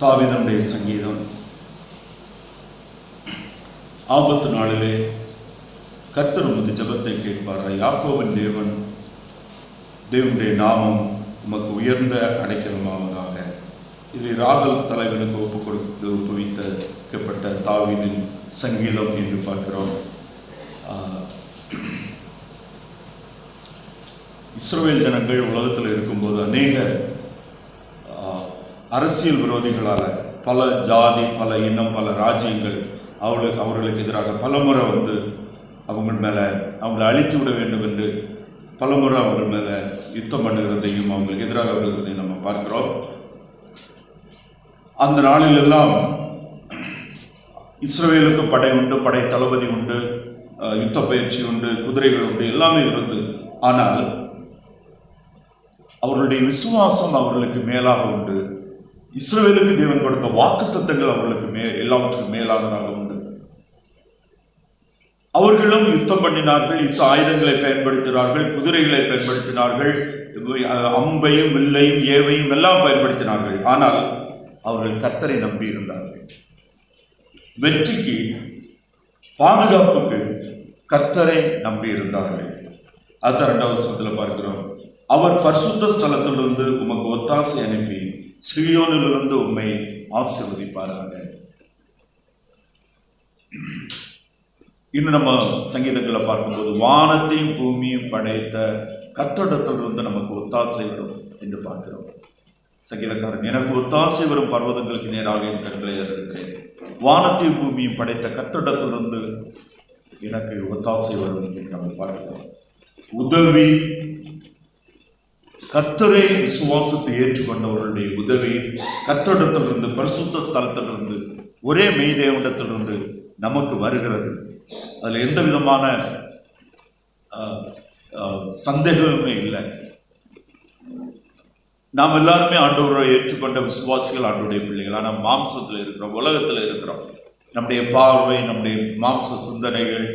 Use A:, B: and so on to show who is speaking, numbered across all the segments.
A: தாவிதனுடைய சங்கீதம். ஆபத்து நாளிலே கர்த்தர் உமது ஜபத்தை கேட்பாராய் யாக்கோவின் தேவன் தேவனுடைய நாமம் உமக்கு உயர்ந்த அடைக்கலமாவதாக. இதை ராகல் தலைவனுக்கு ஒப்பு கொடுத்து ஒப்புவித்தப்பட்ட தாவிதின் சங்கீதம் என்று பார்க்கிறோம். ஆஹ், ஜனங்கள் உலகத்தில் இருக்கும்போது அநேக அரசியல் விரோதிகளால் பல ஜாதி பல இனம் பல ராஜ்யங்கள் அவர்களுக்கு அவர்களுக்கு எதிராக பலமுறை வந்து அவங்க மேலே அவங்களை அழித்து விட வேண்டும் என்று பலமுறை அவர்கள் மேலே யுத்தம் பண்ணுகிறதையும் அவங்களுக்கு எதிராக வருகிறதையும் நம்ம பார்க்கிறோம். அந்த நாளிலெல்லாம் இஸ்ரேலுக்கு படை உண்டு படை தளபதி உண்டு யுத்த பயிற்சி உண்டு குதிரைகள் உண்டு எல்லாமே இருந்து. ஆனால் அவர்களுடைய விசுவாசம் அவர்களுக்கு மேலாக உண்டு. இஸ்ரவேலுக்கு தேவன் கொடுத்த வாக்குத்தத்தங்கள் அவர்களுக்கு மே எல்லாவற்றுக்கும் மேலானதாக உண்டு. அவர்களும் யுத்தம் பண்ணினார்கள் யுத்த ஆயுதங்களை பயன்படுத்தினார்கள் குதிரைகளை பயன்படுத்தினார்கள் அம்பையும் வில்லையும் ஏவையும் எல்லாம் பயன்படுத்தினார்கள். ஆனால் அவர்கள் கர்த்தரை நம்பி இருந்தார்கள். வெற்றிக்கு பாதுகாப்புக்கு கர்த்தரை நம்பி இருந்தார்கள். அதுதான் ரெண்டாவது வசனத்தில் பார்க்கிறோம். அவர் பரிசுத்த ஸ்தலத்திலிருந்து உமக்கு ஒத்தாசை அனுப்பி சிறியோனிலிருந்து உண்மை ஆசீர்வதிப்பாராக. இன்னும் நம்ம சங்கீதங்களை பார்க்கும்போது வானத்தையும் பூமியும் படைத்த கத்தடத்திலிருந்து நமக்கு ஒத்தாசை வரும் என்று பார்க்கிறோம். சங்கீதக்காரன் எனக்கு ஒத்தாசை வரும் பர்வதங்களுக்கு நேராக என் கண்களை இருக்கிறேன் வானத்தையும் பூமியும் படைத்த கத்தடத்திலிருந்து எனக்கு ஒத்தாசை வரும் என்று நம்ம பார்க்கிறோம். உதவி கர்த்தரை விசுவாசத்தை ஏற்றுக்கொண்டவர்களுடைய உதவி கத்தடத்திலிருந்து பரிசுத்த ஸ்தலத்திலிருந்து ஒரே மெய்தேவனிடத்திலிருந்து நமக்கு வருகிறது. அதில் எந்த விதமான சந்தேகமே இல்லை. நாம் எல்லாருமே ஆண்டவரை ஏற்றுக்கொண்ட விசுவாசிகள் ஆண்டோடைய பிள்ளைகள். ஆனால் மாம்சத்தில் இருக்கிறோம் உலகத்தில் இருக்கிறோம். நம்முடைய பார்வை நம்முடைய மாம்ச சிந்தனைகள்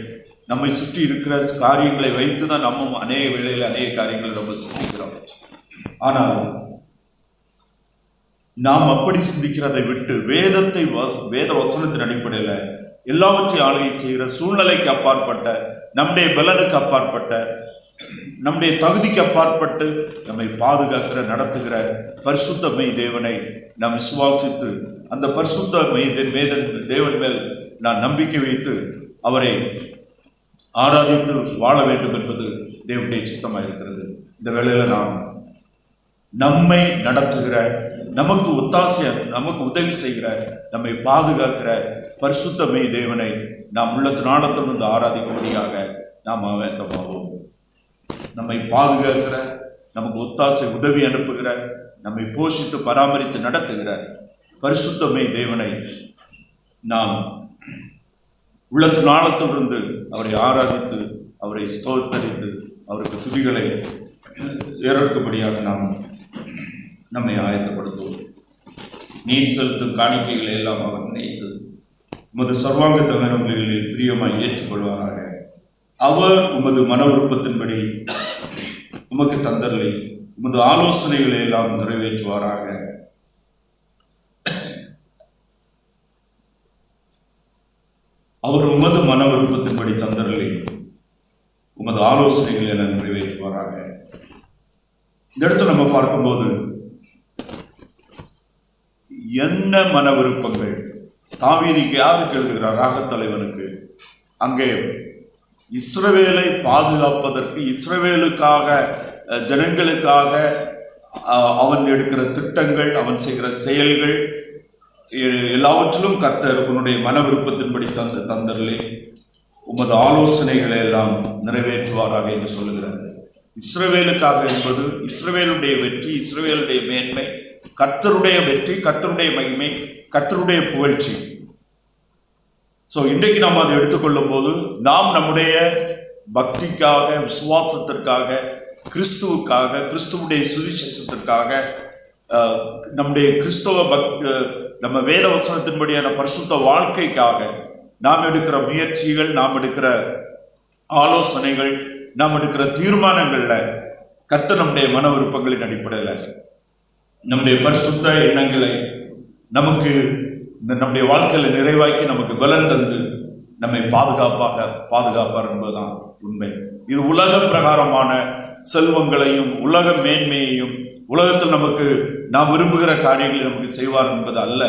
A: நம்மை சுற்றி இருக்கிற காரியங்களை வைத்து தான் நம்ம அநேக வேளையில் அநேக காரியங்களை நம்ம சிந்திக்கிறோம். ஆனால் நாம் அப்படி சிந்திக்கிறதை விட்டு வேதத்தை வச- வேத வசனத்தின் அடிப்படையில் எல்லாவற்றையும் ஆளுகை செய்கிற சூழ்நிலைக்கு அப்பாற்பட்ட நம்முடைய பலனுக்கு அப்பாற்பட்ட நம்முடைய தகுதிக்கு அப்பாற்பட்டு நம்மை பாதுகாக்கிற நடத்துகிற பரிசுத்த மெய் தேவனை நாம் விசுவாசித்து அந்த பரிசுத்த மெய் தே- வேதன் தேவன் மேல் நான் நம்பிக்கை வைத்து அவரை ஆராதித்து வாழ வேண்டும் என்பது தேவனுடைய சித்தமாக இருக்கிறது இந்த வேளையில் நாம் நம்மை நடத்துகிற நமக்கு ஒத்தாசை நமக்கு உதவி செய்கிற நம்மை பாதுகாக்கிற பரிசுத்தமை தேவனை நாம் உள்ளத்து நாடத்திலிருந்து ஆராதிக்கும்படியாக நாம் ஆவேந்தமாவோம் நம்மை பாதுகாக்கிற நமக்கு ஒத்தாசை உதவி அனுப்புகிற நம்மை போஷித்து பராமரித்து நடத்துகிற பரிசுத்தமை தேவனை நாம் உள்ளத்து நாளத்திலிருந்து அவரை ஆராதித்து அவரை ஸ்தோத்தரித்து அவருக்கு துதிகளை ஏறக்கும்படியாக நாம் நம்மை ஆயத்தப்படுத்துவோம். நீர் செலுத்தும் காணிக்கைகளை எல்லாம் அவர் நினைத்து உமது சர்வாங்க தகனங்களில் பிரியமாய் ஏற்றுக்கொள்வாராக. அவர் உமது மன விருப்பத்தின்படி உமக்கு தந்தரலை உமது ஆலோசனைகளை எல்லாம் நிறைவேற்றுவாராக. அவர் உமது மன விருப்பத்தின்படி தந்தரலை உமது ஆலோசனைகளை எல்லாம் நிறைவேற்றுவாராக. இந்த இடத்துல நம்ம பார்க்கும்போது என்ன மன விருப்பங்கள்? தாவீதிக்கு யாருக்கு எழுதுகிறார்? ராகத் தலைவனுக்கு அங்கே இஸ்ரவேலை பாதுகாப்பதற்கு இஸ்ரவேலுக்காக ஜனங்களுக்காக அவன் எடுக்கிற திட்டங்கள் அவன் செய்கிற செயல்கள் எல்லாவற்றிலும் கர்த்தர் உன்னுடைய மன விருப்பத்தின்படி தந்த தந்தர்களே உமது ஆலோசனைகளை எல்லாம் நிறைவேற்றுவாராக என்று சொல்லுகிறார். இஸ்ரவேலுக்காக என்பது இஸ்ரவேலுடைய வெற்றி இஸ்ரவேலுடைய மேன்மை கர்த்தருடைய வெற்றி கர்த்தருடைய மகிமை கர்த்தருடைய புகழ்ச்சி. ஸோ இன்றைக்கு நாம் அதை எடுத்துக்கொள்ளும் போது நாம் நம்முடைய பக்திக்காக விசுவாசத்திற்காக கிறிஸ்துவுக்காக கிறிஸ்துவுடைய சுவிசேஷத்திற்காக நம்முடைய கிறிஸ்தவ பக் நம்ம வேத வசனத்தின்படியான பரிசுத்த வாழ்க்கைக்காக நாம் எடுக்கிற முயற்சிகள் நாம் எடுக்கிற ஆலோசனைகள் நாம் எடுக்கிற தீர்மானங்களில் கர்த்தர் நம்முடைய மன விருப்பங்களின் அடிப்படையில் நம்முடைய பரிசுத்த எண்ணங்களை நமக்கு இந்த நம்முடைய வாழ்க்கையில் நிறைவாக்கி நமக்கு பலன் தந்து நம்மை பாதுகாப்பாக பாதுகாப்பார் என்பதுதான் உண்மை. இது உலக பிரகாரமான செல்வங்களையும் உலக மேன்மையையும் உலகத்தில் நமக்கு நாம் விரும்புகிற காரியங்களை நமக்கு செய்வார் என்பது அல்ல.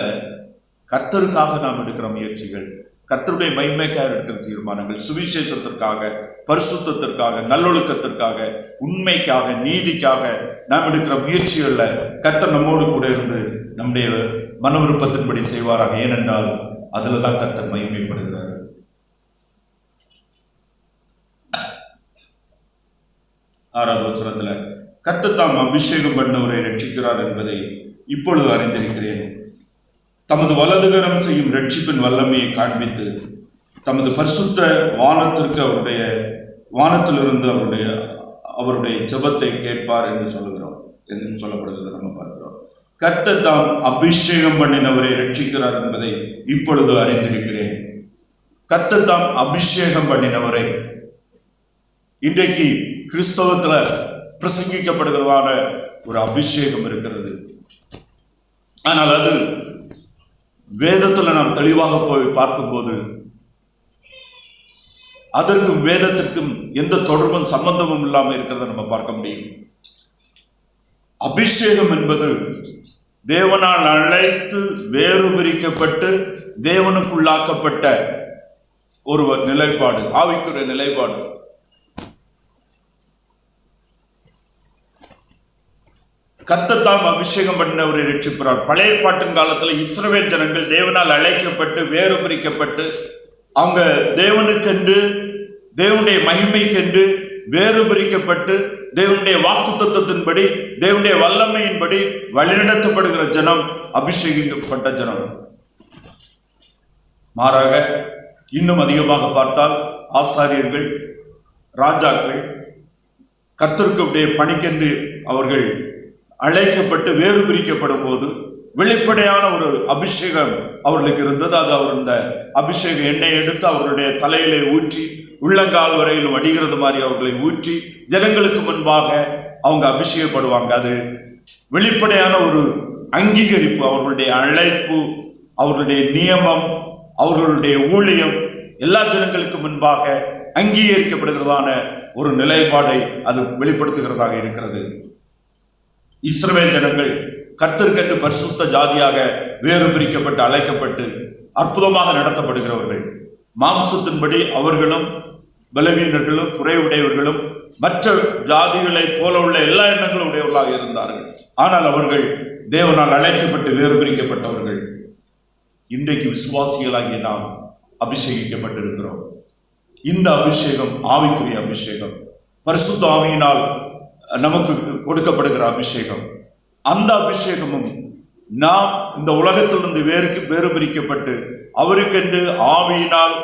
A: கர்த்தருக்காக நாம் எடுக்கிற முயற்சிகள். கர்த்தருடைய மைமைக்காக எடுக்கிற தீர்மானங்கள் சுவிசேஷத்திற்காக பரிசுத்தத்திற்காக நல்லொழுக்கத்திற்காக உண்மைக்காக நீதிக்காக நாம் எடுக்கிற முயற்சிகளில் கர்த்தர் நம்மோடு கூட இருந்து நம்முடைய மன விருப்பத்தின்படி செய்வாராக. ஏனென்றால் அதில் தான் கர்த்தர் மகிமைப்படுகிறார். ஆறாவது வசனத்தில் கர்த்தர் தாம் அபிஷேகம் பண்ணவரை ரட்சிக்கிறார் என்பதை இப்பொழுது அறிந்திருக்கிறேன். தமது வலதுகரம் செய்யும் ரட்சிப்பின் வல்லமையை காண்பித்து தமது பரிசுத்த வானத்திற்கு அவருடைய வானத்திலிருந்து அவருடைய அவருடைய ஜபத்தை கேட்பார் என்று சொல்லுகிறோம். என்று சொல்லப்படுகிறது நம்ம பார்க்கிறோம். கர்த்தர் தாம் அபிஷேகம் பண்ணினவரை ரட்சிக்கிறார் என்பதை இப்பொழுது அறிந்திருக்கிறேன். கர்த்தர் தாம் அபிஷேகம் பண்ணினவரை இன்றைக்கு கிறிஸ்தவத்தில் பிரசங்கிக்கப்படுகிறதான ஒரு அபிஷேகம் இருக்கிறது. ஆனால் அது வேதத்தில் நாம் தெளிவாக போய் பார்க்கும்போது அதற்கும் வேதத்திற்கும் எந்த தொடர்பும் சம்பந்தமும் இல்லாமல் இருக்கிறத நம்ம பார்க்க முடியும். அபிஷேகம் என்பது தேவனால் அழைத்து வேறு பிரிக்கப்பட்டு தேவனுக்குள்ளாக்கப்பட்ட ஒரு நிலைப்பாடு ஆவிக்குரிய நிலைப்பாடு. கத்தத்தாம் அபிஷேகம் பண்ணவரை ரட்சிப்பார். பழைய பாட்டின் காலத்தில் இஸ்ரவேல் ஜனங்கள் தேவனால் அழைக்கப்பட்டு வேறு பிரிக்கப்பட்டு அவங்க தேவனுக்கென்று தேவனுடைய மகிமைக்கென்று வேறு பிரிக்கப்பட்டு தேவனுடைய வாக்கு தத்துவத்தின்படி தேவனுடைய வல்லமையின்படி வழிநடத்தப்படுகிற ஜனம் அபிஷேகிக்கப்பட்ட ஜனம். மாறாக இன்னும் அதிகமாக பார்த்தால் ஆசாரியர்கள் ராஜாக்கள் கர்த்தருக்குடைய பணிக்கென்று அவர்கள் அழைக்கப்பட்டு வேறு பிரிக்கப்படும் போது வெளிப்படையான ஒரு அபிஷேகம் அவர்களுக்கு இருந்தது. அது அவர் இந்த அபிஷேக எண்ணெய் எடுத்து அவருடைய தலையிலே ஊற்றி உள்ளங்கால் வரையில் வடிகிறது மாதிரி அவர்களை ஊற்றி ஜனங்களுக்கு முன்பாக அவங்க அபிஷேகப்படுவாங்க. அது வெளிப்படையான ஒரு அங்கீகரிப்பு அவர்களுடைய அழைப்பு அவர்களுடைய நியமம் அவர்களுடைய ஊழியம் எல்லா ஜனங்களுக்கு முன்பாக அங்கீகரிக்கப்படுகிறதான ஒரு நிலைப்பாடை அது வெளிப்படுத்துகிறதாக இருக்கிறது. இஸ்ரவேல் ஜனங்கள் கர்த்தருக்கென்று பரிசுத்த ஜாதியாக வேறு பிரிக்கப்பட்டு அழைக்கப்பட்டு அற்புதமாக நடத்தப்படுகிறவர்கள். மாம்சத்தின்படி அவர்களும் பலவீனர்களும் குறைவுடையவர்களும் மற்ற ஜாதிகளைப் போல உள்ள எல்லா எண்ணங்களும் உடையவர்களாக இருந்தார்கள். ஆனால் அவர்கள் தேவனால் அழைக்கப்பட்டு வேறு பிரிக்கப்பட்டவர்கள். இன்றைக்கு விசுவாசிகளாகிய நாம் அபிஷேகிக்கப்பட்டிருக்கிறோம். இந்த அபிஷேகம் ஆவிக்குரிய அபிஷேகம். பரிசுத்த ஆவியினால் நமக்கு கொடுக்கப்படுகிற அபிஷேகம். அந்த அபிஷேகமும் நாம் இந்த உலகத்திலிருந்து வேறுக்கு வேறு பிரிக்கப்பட்டு அவருக்கென்று ஆவியினால்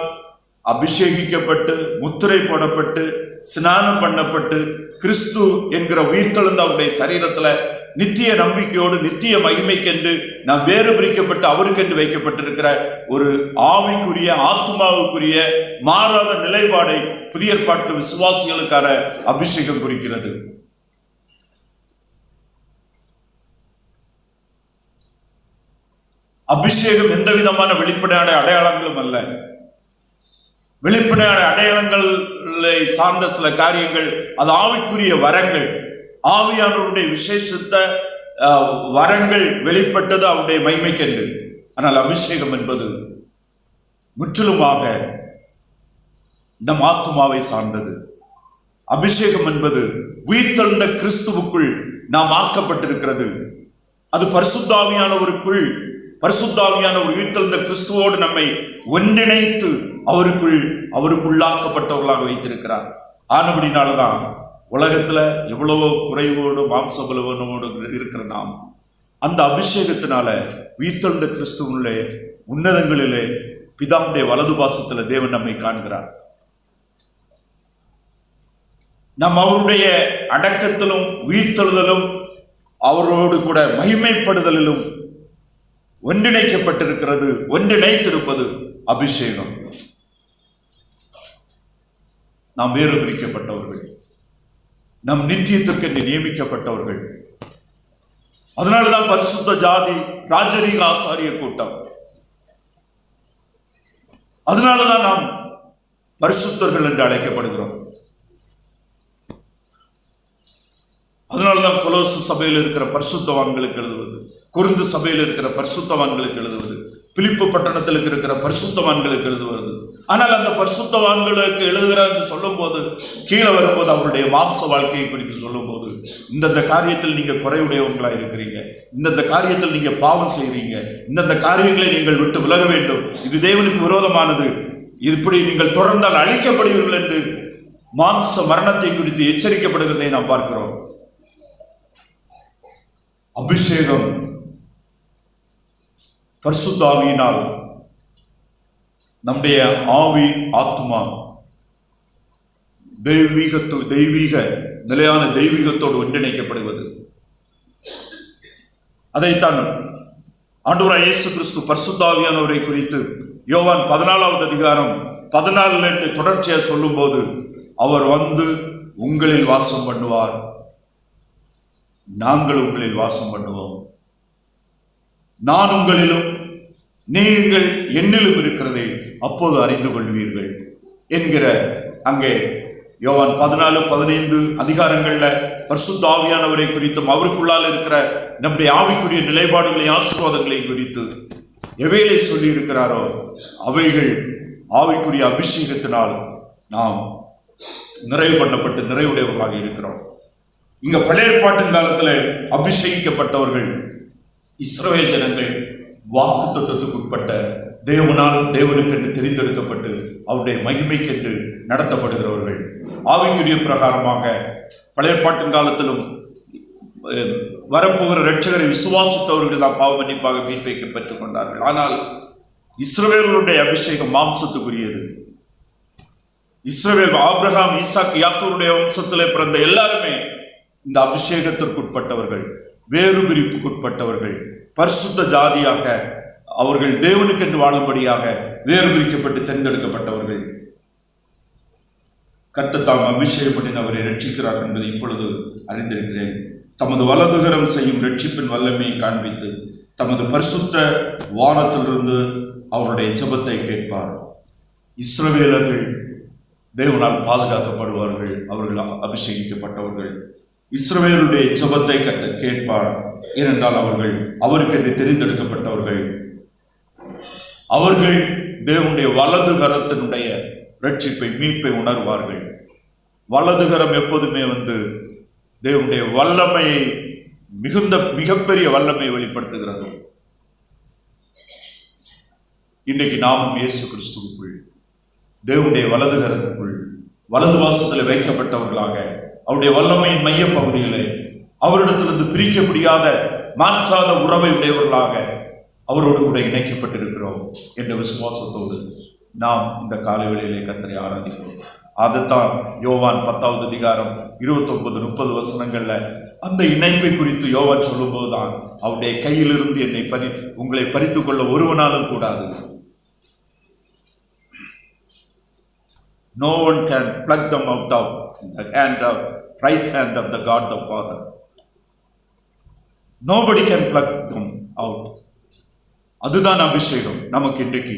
A: அபிஷேகிக்கப்பட்டு முத்திரை போடப்பட்டு ஸ்நானம் பண்ணப்பட்டு கிறிஸ்து என்கிற உயிர்த்தெழுந்த அவருடைய சரீரத்தில் நித்திய நம்பிக்கையோடு நித்திய மகிமைக்கென்று நாம் வேறு பிரிக்கப்பட்டு அவருக்கென்று வைக்கப்பட்டிருக்கிற ஒரு ஆவிக்குரிய ஆத்மாவுக்குரிய மாறாத நிலைப்பாடை புதிய ஏற்பாட்டு விசுவாசிகளுக்கான அபிஷேகம் குறிக்கிறது. அபிஷேகம் எந்த விதமான வெளிப்படையான அடையாளங்களும் அல்ல. வெளிப்படையான அடையாளங்களை சார்ந்த சில காரியங்கள் அது ஆவிக்குரிய வரங்கள். ஆவியானவருடைய விசேஷத்த வரங்கள் வெளிப்பட்டது அவருடைய மைமைக்கென்று. ஆனால் அபிஷேகம் என்பது முற்றிலுமாக நம் ஆத்துமாவை சார்ந்தது. அபிஷேகம் என்பது உயிர்த்தெழுந்த கிறிஸ்துவுக்குள் நாம் ஆக்கப்பட்டிருக்கிறது. அது பரிசுத்தாவியானவருக்குள் பரிசுத்தாவியானவர் உயிர்த்தெழுந்த கிறிஸ்துவோடு நம்மை ஒன்றிணைத்து அவருக்குள் அவருக்குள்ளாக்கப்பட்டவர்களாக வைத்திருக்கிறார். ஆனபடினாலதான் உலகத்துல எவ்வளவோ குறைவோடு மாம்ச பலவனோடு இருக்கிற நாம். அந்த அபிஷேகத்தினால உயிர்த்தெழுந்த கிறிஸ்துவனுடைய உன்னதங்களிலே பிதாவுடைய வலது பாசத்துல தேவன் நம்மை காண்கிறார். நம் அவருடைய அடக்கத்திலும் உயிர்த்தெழுதலும் அவரோடு கூட மகிமைப்படுதலிலும் ஒன்றிணைக்கப்பட்டிருக்கிறது ஒன்றிணைத்திருப்பது அபிஷேகம். நாம் வேறு பிரிக்கப்பட்டவர்கள் நம் நித்தியத்திற்கென்று நியமிக்கப்பட்டவர்கள். அதனாலதான் பரிசுத்த ஜாதி ராஜரீக ஆசாரிய கூட்டம். அதனாலதான் நாம் பரிசுத்தர்கள் என்று அழைக்கப்படுகிறோம். அதனாலதான் கொலோசு சபையில் இருக்கிற பரிசுத்தவான்களுக்கு எழுதுவது. குருந்து சபையில் இருக்கிற பரிசுத்தவான்களுக்கு எழுதுவது பிலிப்பு பட்டணத்தில் இருக்கிற பரிசுத்தவான்களுக்கு எழுதுவது. ஆனால் அந்த பரிசுத்தவான்களுக்கு எழுதுகிறார் என்று சொல்லும்போது கீழே வரும்போது அவருடைய மாம்ச வாழ்க்கையை குறித்து சொல்லும்போது இந்தந்த காரியத்தில் நீங்க குறைவுடையவங்களா இருக்கிறீங்க. இந்தந்த காரியத்தில் நீங்க பாவம் செய்கிறீங்க இந்தந்த காரியங்களை நீங்கள் விட்டு விலக வேண்டும். இது தேவனுக்கு விரோதமானது. இப்படி நீங்கள் தொடர்ந்தால் அழிக்கப்படுவீர்கள் என்று மாம்ச மரணத்தை குறித்து எச்சரிக்கப்படுகிறதை நாம் பார்க்கிறோம். அபிஷேகம் பரிசுத்தாவியினால் நம்முடைய ஆவி ஆத்மா தெய்வீகத்து தெய்வீக நிலையான தெய்வீகத்தோடு ஒன்றிணைக்கப்படுவது. அதைத்தான் ஆண்டவராய் இயேசு கிறிஸ்து பரிசுத்தாவியானவரை குறித்து யோவான் பதினாலாவது அதிகாரம் பதினாலுல இருந்து தொடர்ச்சியாக சொல்லும்போது அவர் வந்து உங்களில் வாசம் பண்ணுவார். நாங்கள் உங்களில் வாசம் பண்ணுவோம். நான் உங்களிலும் நீங்கள் என்னிலும் இருக்கிறதை அப்போது அறிந்து கொள்வீர்கள் என்கிற அங்கே யோவான் பதினாலு பதினைந்து அதிகாரங்களில் பரிசுத்த ஆவியானவரை குறித்தும் அவருக்குள்ளால் இருக்கிற நம்முடைய ஆவிக்குரிய நிலைப்பாடுகளை ஆசீர்வாதங்களை குறித்து எவைகளை சொல்லி இருக்கிறாரோ அவைகள் ஆவிக்குரிய அபிஷேகத்தினால் நாம் நிறைவு பண்ணப்பட்டு நிறைவுடையவர்களாக இருக்கிறோம். இங்க பழைய ஏற்பாட்டின் காலத்தில் அபிஷேகிக்கப்பட்டவர்கள் இஸ்ரவேல் ஜனங்கள் வாக்கு தத்துவத்துக்குட்பட்ட தேவனால் தேவனுக்கென்று தெரிந்தெடுக்கப்பட்டு அவருடைய மகிமைக்கென்று நடத்தப்படுகிறவர்கள். ஆவிக்குரிய பிரகாரமாக பழைய பாட்டின் காலத்திலும் வரப்போகிற ரட்சகரை விசுவாசித்தவர்கள் தான் பாவ மன்னிப்பாக மீட்பைக்கு பெற்றுக் கொண்டார்கள். ஆனால் இஸ்ரவேலருடைய அபிஷேகம் மாம்சத்துக்குரியது. இஸ்ரவேல் ஆப்ரஹாம் ஈசாக் யாக்கூருடைய வம்சத்திலே பிறந்த எல்லாருமே இந்த அபிஷேகத்திற்குட்பட்டவர்கள். வேறு பிரிப்புக்குட்பட்டவர்கள் பரிசுத்த ஜாதியாக அவர்கள் தேவனுக்கென்று வாழும்படியாக வேறு பிரிக்கப்பட்டு தேர்ந்தெடுக்கப்பட்டவர்கள். கர்த்தர் தாம் அபிஷேகம் பண்ணினவரை ரட்சிக்கிறார் என்பதை இப்பொழுது அறிந்திருக்கிறேன். தமது வலதுகரம் செய்யும் ரட்சிப்பின் வல்லமையை காண்பித்து தமது பரிசுத்த வானத்திலிருந்து அவருடைய ஜபத்தை கேட்பார். இஸ்ரவேலர்கள் தேவனால் பாதுகாக்கப்படுவார்கள் அவர்கள் அபிஷேகிக்கப்பட்டவர்கள். இஸ்ரவேலுடைய ஜபத்தை கட்ட கேட்பார். ஏனென்றால் அவர்கள் அவருக்கென்று தெரிந்தெடுக்கப்பட்டவர்கள். அவர்கள் தேவனுடைய வலது கரத்தினுடைய ரட்சிப்பை மீட்பை உணர்வார்கள். வலது கரம் எப்போதுமே வந்து தேவனுடைய வல்லமையை மிகுந்த மிகப்பெரிய வல்லமையை வெளிப்படுத்துகிறது. இன்றைக்கு நாமும் இயேசு கிறிஸ்துவுக்குள் தேவனுடைய வலது கரத்துக்குள் வலது வாசத்தில் வைக்கப்பட்டவர்களாக அவருடைய வல்லமையின் மைய பகுதியிலே அவரிடத்திலிருந்து பிரிக்க முடியாத மாற்றாத உறவை உடையவர்களாக அவரோடு கூட இணைக்கப்பட்டிருக்கிறோம் என்ற விசுவாசத்தோடு நாம் இந்த காலை வேளையிலே கத்தரை ஆராதிக்கிறோம் அதுதான் யோவான் பத்தாவது அதிகாரம் இருபத்தொன்பது முப்பது வசனங்கள்ல அந்த இணைப்பை குறித்து யோவான் சொல்லும்போதுதான் அவருடைய கையிலிருந்து என்னை பறி உங்களை பறித்து கொள்ள ஒருவனாலும் கூடாது. No one can pluck them out of the hand of right hand of the God the Father. Nobody can pluck them out அதுதான் அபிஷேகம் நமக்கு இன்றைக்கு.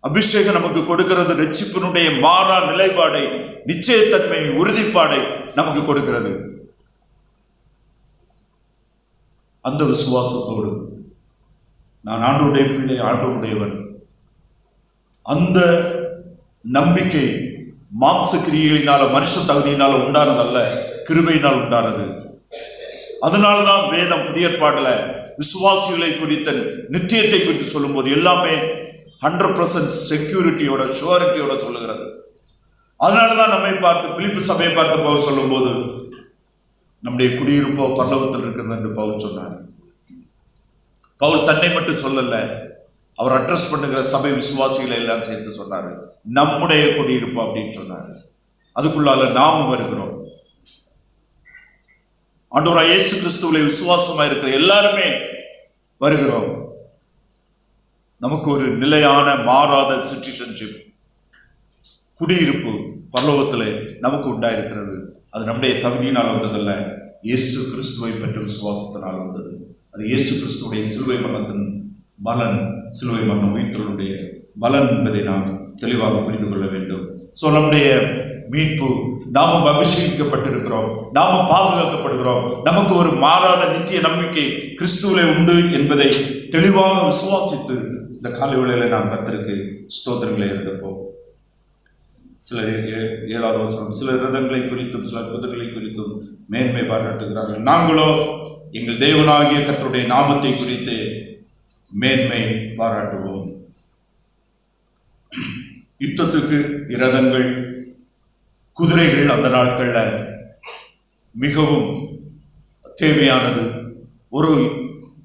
A: அபிஷேகம் நமக்கு கொடுக்கிறது ரட்சிப்பினுடைய மாறா நிலைப்பாடை நிச்சயத்தன்மை உறுதிப்பாடை நமக்கு கொடுக்கிறது. அந்த விசுவாசத்தோடு நான் ஆண்டோடைய பிள்ளை ஆண்டோடையவன் அந்த நம்பிக்கை மாம்ச கிரியைகளினால மனுஷ தகுதியினால உண்டானதல்ல கிருபையினால் உண்டானது. அதனாலதான் வேதம் புதிய ஏற்பாட்டில் விசுவாசிகளை குறித்த நித்தியத்தை குறித்து சொல்லும்போது எல்லாமே ஹண்ட்ரட் பர்சன்ட் செக்யூரிட்டியோட ஷுவரிட்டியோட சொல்லுகிறது. அதனாலதான் நம்மை பார்த்து பிலிப்பு சபையை பார்த்து பவுல் சொல்லும்போது நம்முடைய குடியிருப்போ பல்லவத்தில் இருக்கிறது என்று பவுல் சொன்னார். பவுல் தன்னை மட்டும் சொல்லல அவர் அட்ரஸ் பண்ணுகிற சபை விசுவாசிகளை எல்லாம் சேர்த்து சொன்னாரு. நம்முடைய குடியிருப்பு அப்படின்னு சொன்னார். அதுக்குள்ளால நாமும் வருகிறோம். ஆண்டோரா இயேசு கிறிஸ்துவிலே விசுவாசமா இருக்கிற எல்லாருமே வருகிறோம். நமக்கு ஒரு நிலையான மாறாத சிட்டிசன்ஷிப் குடியிருப்பு பரலோகத்திலே நமக்கு உண்டாயிருக்கிறது. அது நம்முடைய தகுதியினால் வந்ததல்ல. இயேசு கிறிஸ்துவை பெற்ற விசுவாசத்தினால் வந்தது. அது இயேசு கிறிஸ்துடைய சிலுவை மரணத்தின் பலன் சிலுவை மரணம் உயிர்த்தலுடைய பலன் என்பதை நாம் தெளிவாக புரிந்து கொள்ள வேண்டும். ஸோ நம்முடைய மீட்பு நாமும் அபிஷேகிக்கப்பட்டிருக்கிறோம் நாமும் பாதுகாக்கப்படுகிறோம். நமக்கு ஒரு மாறாத நித்திய நம்பிக்கை கிறிஸ்துவிலே உண்டு என்பதை தெளிவாக விசுவாசித்து இந்த காலை வேளையில நாம் கத்திருக்கு ஸ்தோத்திரங்களை எடுப்போம் சில ஏழாவது வசனம் சில ரதங்களை குறித்தும் சில குதிரைகளை குறித்தும் மேன்மை பாராட்டுகிறார்கள். நாங்களோ எங்கள் தேவனாகிய கர்த்தருடைய நாமத்தை குறித்து மேன்மை பாராட்டுவோம். யுத்தத்துக்கு இரதங்கள் குதிரைகள் அந்த நாட்களில் மிகவும் தேவையானது. ஒரு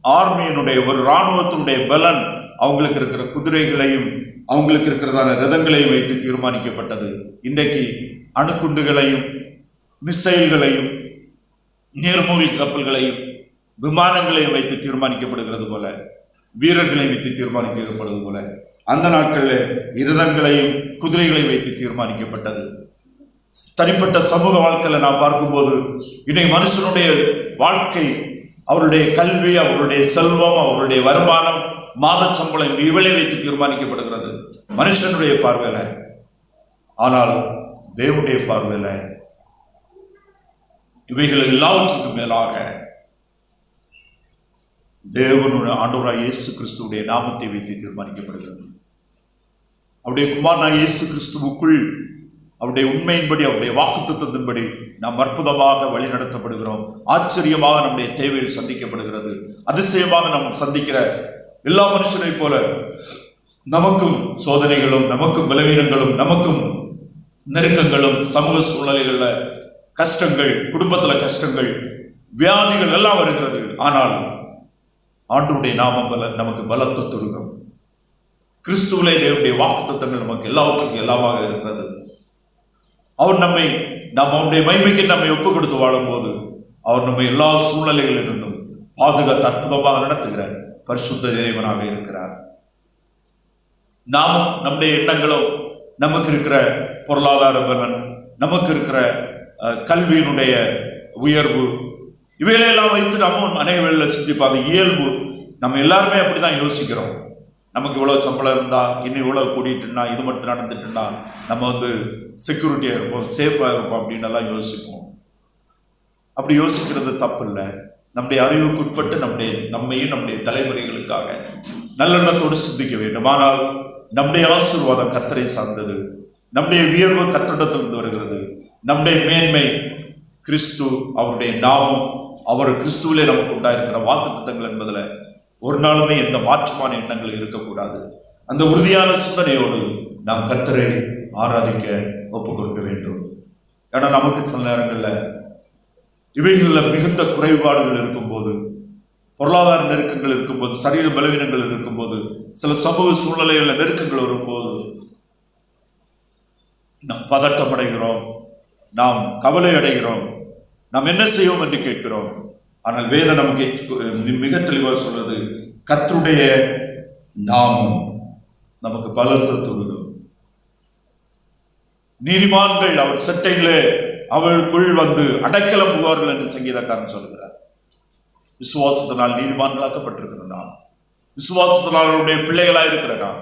A: ஆர்மியினுடைய ஒரு இராணுவத்தினுடைய பலன் அவங்களுக்கு இருக்கிற குதிரைகளையும் அவங்களுக்கு இருக்கிறதான ரதங்களையும் வைத்து தீர்மானிக்கப்பட்டது. இன்றைக்கு அணுக்குண்டுகளையும் மிசைல்களையும் நீர்மூழ்கி கப்பல்களையும் விமானங்களையும் வைத்து தீர்மானிக்கப்படுகிறது போல வீரர்களை வைத்து தீர்மானிக்கப்படுவது போல அந்த நாட்களில் இரதங்களையும் குதிரைகளையும் வைத்து தீர்மானிக்கப்பட்டது. தனிப்பட்ட சமூக வாழ்க்கையில நாம் பார்க்கும்போது இன்னைக்கு மனுஷனுடைய வாழ்க்கை அவருடைய கல்வி அவருடைய செல்வம் அவருடைய வருமானம் மாத சம்பளம் இவளை வைத்து தீர்மானிக்கப்படுகிறது. மனுஷனுடைய பார்வையில். ஆனால் தேவனுடைய பார்வையில் இவைகள் எல்லாவற்றுக்கும் மேலாக தேவனுடைய ஆண்டவராய் இயேசு கிறிஸ்துவுடைய நாமத்தை வைத்து தீர்மானிக்கப்படுகிறது. அவருடைய குமாரனாய் இயேசு கிறிஸ்துவுக்குள் அவருடைய உண்மையின்படி அவருடைய வாக்குத்தத்தின்படி நாம் அற்புதமாக வழிநடத்தப்படுகிறோம் ஆச்சரியமாக நம்முடைய தேவைகள் சந்திக்கப்படுகிறது. அதிசயமாக நாம் சந்திக்கிற எல்லா மனுஷனைப் போல நமக்கும் சோதனைகளும் நமக்கும் பலவீனங்களும் நமக்கும் நெருக்கங்களும் சமூக சூழ்நிலைகளில் கஷ்டங்கள் குடும்பத்தில் கஷ்டங்கள் வியாதிகள் எல்லாம் வருகிறது. ஆனால் ஆண்டருடைய நாமம் பல நமக்கு பலத்த தொடுகிறோம் கிறிஸ்துவிலே தேவனுடைய வாக்குத்தங்கள் நமக்கு எல்லாவற்றுக்கும் எல்லாமாக இருக்கிறது. அவர் நம்மை நாம் அவருடைய மைமைக்கு நம்மை ஒப்பு கொடுத்து வாழும்போது அவர் நம்மை எல்லா சூழ்நிலைகளிலிருந்தும் பாதுகாத்து அற்புதமாக நடத்துகிறார் பரிசுத்த தேவனாக இருக்கிறார். நாமும் நம்முடைய எண்ணங்களும் நமக்கு இருக்கிற பொருளாதார பலன் நமக்கு இருக்கிற கல்வியினுடைய உயர்வு இவைகளெல்லாம் வைத்து நம்ம அநேக சிந்திப்பா சிந்திப்போம் அது இயல்பு. நம்ம எல்லாருமே அப்படிதான் யோசிக்கிறோம். நமக்கு இவ்வளோ சம்பளம் இருந்தா இன்னும் இவ்வளோ கூட்டிட்டுனா இது மட்டும் நடந்துட்டுனா நம்ம வந்து செக்யூரிட்டியாக இருப்போம் சேஃபாக இருப்போம் அப்படின்னு எல்லாம் யோசிப்போம். அப்படி யோசிக்கிறது தப்பு இல்லை நம்முடைய அறிவுக்கு உட்பட்டு நம்முடைய நம்மையும் நம்முடைய தலைமுறைகளுக்காக நல்லெண்ணத்தோடு சிந்திக்க வேண்டும். ஆனால் நம்முடைய ஆசீர்வாதம் கத்தரை சார்ந்தது. நம்முடைய வியர்வு கத்திடத்திலிருந்து வருகிறது. நம்முடைய மேன்மை கிறிஸ்து அவருடைய நாமம். அவர் கிறிஸ்துவிலே நமக்கு உண்டாயிருக்கிற வாக்குத்தத்தங்கள் என்பதில் ஒரு நாளுமே எந்த மாற்றமான எண்ணங்கள் இருக்கக்கூடாது. அந்த உறுதியான சிந்தனையோடு நாம் கத்தரை ஆராதிக்க ஒப்பு கொடுக்க வேண்டும். ஏன்னா நமக்கு சில நேரங்களில் இவைகளில் மிகுந்த குறைபாடுகள் இருக்கும்போது பொருளாதார நெருக்கங்கள் இருக்கும்போது சரீர பலவீனங்கள் இருக்கும்போது சில சமூக சூழ்நிலைகளில் நெருக்கங்கள் வரும்போது நாம் பதட்டம் அடைகிறோம் நாம் கவலை அடைகிறோம் நாம் என்ன செய்வோம் என்று கேட்கிறோம். ஆனால் வேதம் நமக்கு மிக தெளிவாக சொல்றது கர்த்தருடைய நாமம் நமக்கு பலத்தை தொழுகும் நீதிமான்கள் அவர் சட்டைகளே அவளுக்குள் வந்து அடைக்கலம் புகார்கள் என்று சங்கீதக்காரன் சொல்கிறார். விசுவாசத்தினால் நீதிமான்களாக்கப்பட்டிருக்கிற நாம் விசுவாசத்தினால் அவருடைய பிள்ளைகளாக இருக்கிற நாம்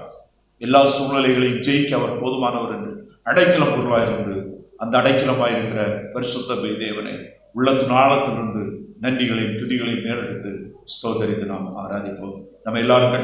A: எல்லா சூழ்நிலைகளையும் ஜெயிக்க அவர் போதுமானவர் என்று அடைக்கலம் பொருளாக இருந்து அந்த அடைக்கலமாக இருக்கிற பரிசுத்த தேவனை உள்ளத்தின் ஆழத்திலிருந்து நன்றிகளையும் துதிகளையும் மேலெடுத்து ஸ்தோதரித்து நாம் ஆராதிப்போம். நம்ம எல்லாரும்